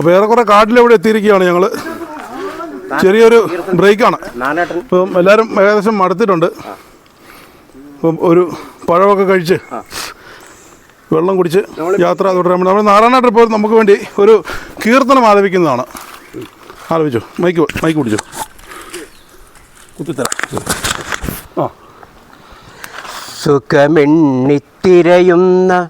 അപ്പോൾ ഏറെക്കുറെ കാട്ടിലെവിടെ എത്തിയിരിക്കുകയാണ് ഞങ്ങൾ ചെറിയൊരു ബ്രേക്കാണ്. ഇപ്പം എല്ലാവരും ഏകദേശം മടുത്തിട്ടുണ്ട്. ഇപ്പം ഒരു പഴമൊക്കെ കഴിച്ച് വെള്ളം കുടിച്ച് യാത്ര തുടരാൻ നമ്മൾ നാരായണ ട്രിപ്പ് നമുക്ക് വേണ്ടി ഒരു കീർത്തനം ആലപിക്കുന്നതാണ്. ആലപിച്ചു? മൈക്ക് മൈക്ക് പിടിച്ചു? കുത്തിത്തരാം. ആ. സുഖമെണ്ണിത്തിരയുന്ന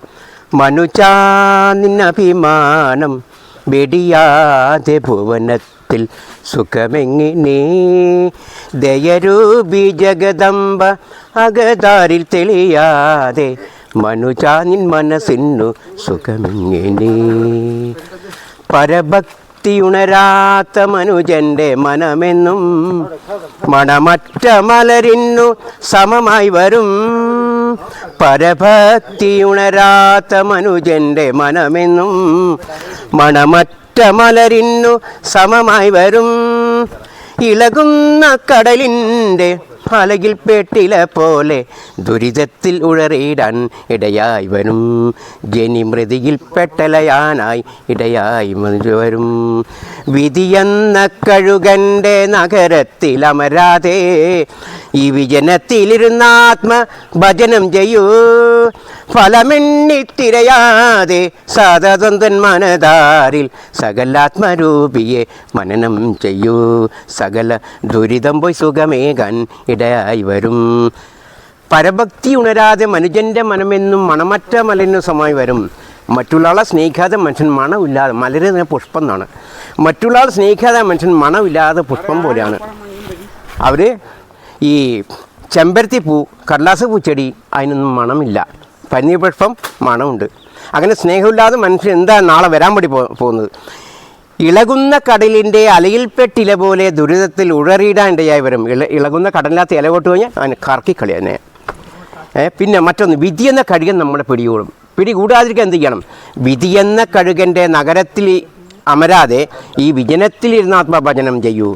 മനുജാനിന്നഭിമാനം വെടിയാതെ ഭുവനത്തിൽ സുഖമെങ്ങിനെ ദയരൂപി ജഗദംബ അകതാരിൽ തെളിയാതെ മനുജാനിൻ മനസ്സിനു സുഖമെങ്ങിനെ പരഭക്തിയുണരാത്ത മനുജന്റെ മനമെന്നും മണമറ്റ മലരിന്നു സമമായി വരും. പരഭക്തിയുണരാത്ത മനുജന്റെ മനമെന്നും മണമറ്റ മലരിന്നു സമമായി വരും. ഇളകുന്ന കടലിന്റെ അലകിൽ പെട്ടില പോലെ ദുരിതത്തിൽ ഉഴറിയിടാൻ ഇടയായി വരും. ജനിമൃതിയിൽ പെട്ടലയാനായി ഇടയായി വരും. വിധിയെന്ന കഴുകന്റെ നഗരത്തിൽ അമരാതെ ഈ വിജനത്തിലിരുന്ന ആത്മ ഭജനം ചെയ്യൂ. ഫലമെണ്ണിത്തിരയാതെ സാധതന്തൻ മനതാരിൽ സകലാത്മരൂപിയെ മനനം ചെയ്യൂ. സകല ദുരിതം പോയി സുഖമേകാൻ ഇടയായി വരും. പരഭക്തി ഉണരാതെ മനുജന്റെ മനമെന്നും മണമറ്റ മലിനു സമമായി വരും. മറ്റുള്ള ആളെ സ്നേഹിക്കാതെ മനുഷ്യൻ മണമില്ലാതെ മലര് പുഷ്പം എന്നാണ്. മറ്റുള്ള ആളെ സ്നേഹിക്കാതെ മനുഷ്യൻ മണമില്ലാതെ പുഷ്പം പോലെയാണ്. അവർ ഈ ചെമ്പരത്തി പൂ കടലാസ് പൂച്ചെടി അതിനൊന്നും മണമില്ല. പന്നീർ പുഷ്പം മണമുണ്ട്. അങ്ങനെ സ്നേഹമില്ലാതെ മനുഷ്യൻ എന്താ നാളെ വരാൻ വേണ്ടി പോകുന്നത്? ഇളകുന്ന കടലിന്റെ അലയിൽപ്പെട്ടില പോലെ ദുരിതത്തിൽ ഉഴറിയിടാൻ ഇടയായി വരും. ഇള ഇളകുന്ന കടലിനകത്ത് ഇല കൊട്ട് കഴിഞ്ഞാൽ അതിന്. കറക്കിക്കളി തന്നെ പിന്നെ മറ്റൊന്ന് വിധി എന്ന കഴുകൻ നമ്മളെ പിടികൂടും. പിടികൂടാതിരിക്കാൻ എന്ത് ചെയ്യണം? വിധി എന്ന കഴുകന്റെ നഗരത്തിൽ അമരാതെ ഈ വിജനത്തിലിരുന്ന് ആത്മഭജനം ചെയ്യൂ.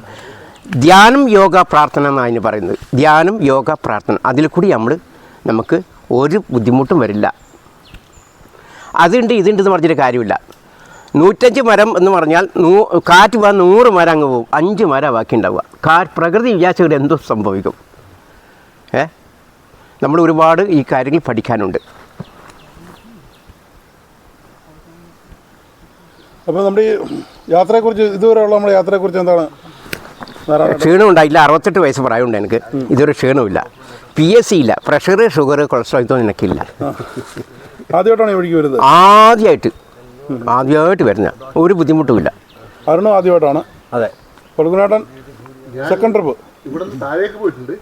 ധ്യാനം യോഗ പ്രാർത്ഥന എന്നാണ് അതിന് പറയുന്നത്. ധ്യാനം യോഗ പ്രാർത്ഥന. അതിൽ കൂടി നമ്മൾ നമുക്ക് ഒരു ബുദ്ധിമുട്ടും വരില്ല. അതുണ്ട് ഇതുണ്ട് എന്ന് പറഞ്ഞിട്ട് കാര്യമില്ല. നൂറ്റഞ്ച് മരം എന്ന് പറഞ്ഞാൽ നൂ കാറ്റ് പോകാൻ നൂറ് മരം അങ്ങ് പോകും അഞ്ച് മരം ബാക്കി ഉണ്ടാവുക. കാ പ്രകൃതി വിചാരിച്ചവർ എന്തോ സംഭവിക്കും. ഏ? നമ്മൾ ഒരുപാട് ഈ കാര്യങ്ങൾ പഠിക്കാനുണ്ട്. അപ്പോൾ നമ്മുടെ ഈ യാത്രയെക്കുറിച്ച് ഇതുവരെയുള്ള നമ്മുടെ യാത്രയെക്കുറിച്ച് എന്താണ്? ക്ഷീണമുണ്ടായില്ല. ക്ഷീണം ഉണ്ടായില്ല അറുപത്തെട്ട് വയസ്സ് പ്രായമുണ്ട് എനിക്ക്. ഇതൊരു ക്ഷീണമില്ല പി എസ് സി ഇല്ല. പ്രഷർ ഷുഗർ കൊളസ്ട്രോൾ ഇതൊന്നും എനിക്കില്ല. ആദ്യമായിട്ടാണ് ഇവിടേക്ക് വരുന്നത്? ആദ്യമായിട്ട് ആദ്യമായിട്ട് വരുന്ന. ഒരു ബുദ്ധിമുട്ടുമില്ല. അരുണും ആദ്യമായിട്ടാണ്. അതെ. കൊടുക്കുനാട്ടൻ സെക്കൻഡ് ട്രിപ്പ് ഇവിടെ താഴേക്ക് പോയിട്ടുണ്ട്.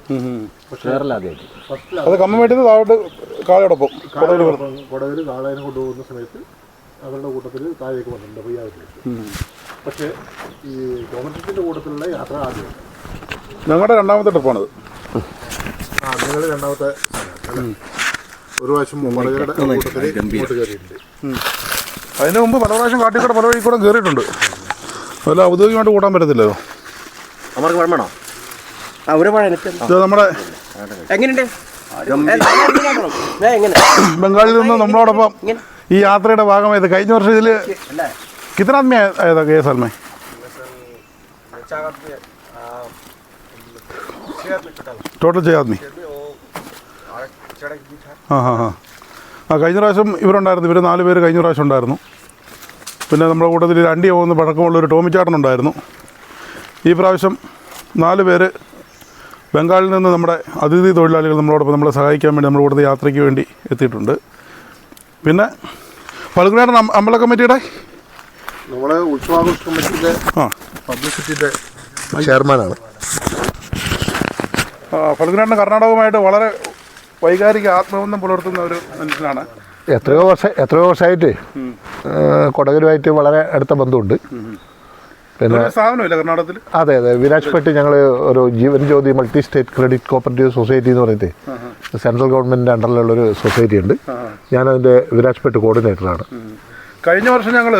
അത് കമ്മമേട്ടിൽ നിന്ന് താഴോട്ട് കാളയോടൊപ്പം. കൊടകിൽ കാളേനെ കൊണ്ടുപോകുന്ന സമയത്ത് അവരുടെ കൂട്ടത്തിൽ താഴേക്ക് വന്നിട്ടുണ്ട് പയ്യാവത്തിലേക്ക് പക്ഷേ ഈ കോമൻസിന്റെ കൂട്ടത്തിലുള്ള യാത്ര ആദ്യമാണ് ഞങ്ങളുടെ രണ്ടാമത്തെ ട്രിപ്പാണത് ആ നിങ്ങളുടെ രണ്ടാമത്തെ? ഒരു പ്രാവശ്യം മുമ്പ് കൂട്ടത്തിൽ ഇങ്ങോട്ട് കയറിയിട്ടുണ്ട്. അതിന് മുമ്പ് പല പ്രാവശ്യം കാട്ടിക്കൂടെ പല വഴി കൂടെ കയറിയിട്ടുണ്ട് അല്ല ഔദ്യോഗികമായിട്ട് കൂട്ടാൻ പറ്റത്തില്ലല്ലോ അവർക്ക് പഴം വേണോ ആ ഒരു പഴം എനിക്ക് ഇത് നമ്മുടെ എങ്ങനെയുണ്ട്? ഏ, എങ്ങനെ? ബംഗാളിൽ നിന്ന് നമ്മളോടൊപ്പം ഈ യാത്രയുടെ ഭാഗമായത് കഴിഞ്ഞ വർഷം ഇതിൽ കിത്ര ആദ്മി ആയതാ കേസ് ആദ്മി ടോട്ടൽ ചെയ്യാത്മി ആ ഹാ ഹാ ആ കഴിഞ്ഞ പ്രാവശ്യം ഇവരുണ്ടായിരുന്നു. ഇവർ നാല് പേര് കഴിഞ്ഞ പ്രാവശ്യം ഉണ്ടായിരുന്നു. പിന്നെ നമ്മുടെ കൂട്ടത്തിൽ രണ്ടി പോകുന്ന പഴക്കമുള്ളൊരു ടോമിച്ചാട്ടനുണ്ടായിരുന്നു ഈ പ്രാവശ്യം നാല് പേര് ബംഗാളിൽ നിന്ന് നമ്മുടെ അതിഥി തൊഴിലാളികൾ നമ്മളോടൊപ്പം നമ്മളെ സഹായിക്കാൻ വേണ്ടി നമ്മുടെ കൂട്ടത്തിൽ യാത്രയ്ക്ക് വേണ്ടി എത്തിയിട്ടുണ്ട്. പിന്നെ പലകുനാടൻ അമ്പല കമ്മിറ്റിയുടെ? നമ്മളെ ഉത്സവാഘോഷ കമ്മിറ്റിയുടെ ആ. പബ്ലിസിറ്റിയുടെ ചെയർമാനാണ്. ഫലത്തിനാട്ടിന് കർണാടകവുമായിട്ട് വളരെ വൈകാരിക ആത്മബന്ധം പുലർത്തുന്ന ഒരു മനുഷ്യനാണ്. എത്രയോ വർഷം എത്രയോ വർഷമായിട്ട് കൊടകരുമായിട്ട് വളരെ അടുത്ത ബന്ധമുണ്ട്. പിന്നെ സ്ഥാപനമില്ല കർണാടകത്തിൽ അതെ അതെ. വിരാജ്പേട്ട് ഞങ്ങൾ ഒരു Jeevan Jyothi multi state credit cooperative society എന്ന് പറയുന്നത് സെൻട്രൽ ഗവൺമെന്റിന്റെ അണ്ടറിലുള്ള ഒരു സൊസൈറ്റി ഉണ്ട്. ഞാൻ അതിന്റെ വിരാജ് വിരാജ്പേട്ട് കോർഡിനേറ്ററാണ്. കഴിഞ്ഞ വർഷം ഞങ്ങൾ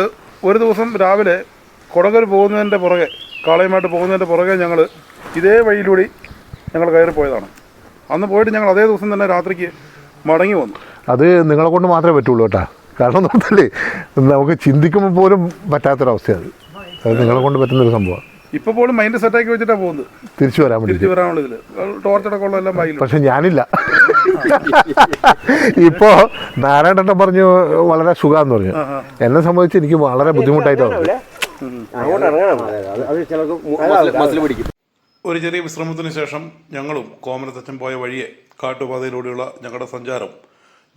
ഒരു ദിവസം രാവിലെ കൊടകർ പോകുന്നതിന്റെ പുറകെ കാളയുമായിട്ട് പോകുന്നതിന്റെ പുറകെ ഞങ്ങൾ ഇതേ വഴിയിലൂടെ ഞങ്ങൾ കയറി പോയതാണ് അന്ന് പോയിട്ട് ഞങ്ങൾ അതേ ദിവസം തന്നെ രാത്രിക്ക് മടങ്ങി വന്നു. അത് നിങ്ങളെ കൊണ്ട് മാത്രമേ പറ്റുള്ളൂ കേട്ടോ. കാരണം എന്ന് പറഞ്ഞാൽ നമുക്ക് ചിന്തിക്കുമ്പോൾ പോലും പറ്റാത്തൊരവസ്ഥയാണ് അത്. നിങ്ങളെ കൊണ്ട് പറ്റുന്ന ഒരു സംഭവമാണ്. ഇപ്പൊ പോലും മൈൻഡ് സെറ്റാക്കി വെച്ചിട്ടാ പോകുന്നത്. തിരിച്ചു വരാൻ വേണ്ടി തിരിച്ചു വരാനുള്ള വേണ്ടി ടോർച്ചടക്കം ഉള്ള എല്ലാം ബാഗിൽ പക്ഷെ ഞാനില്ല. ഇപ്പോ നാരായണൻ പറഞ്ഞു വളരെ സുഖാന്ന് പറഞ്ഞു. എന്നെ സംബന്ധിച്ച് എനിക്ക് വളരെ ബുദ്ധിമുട്ടായിട്ടാണ് ഒരു ചെറിയ വിശ്രമത്തിന് ശേഷം ഞങ്ങളും കോമനത്തച്ഛൻ പോയ വഴിയെ കാട്ടുപാതയിലൂടെയുള്ള ഞങ്ങളുടെ സഞ്ചാരം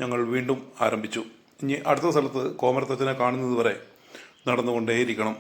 ഞങ്ങൾ വീണ്ടും ആരംഭിച്ചു. ഇനി അടുത്ത സ്ഥലത്ത് കോമരത്തച്ഛനെ കാണുന്നതുവരെ നടന്നുകൊണ്ടേയിരിക്കണം.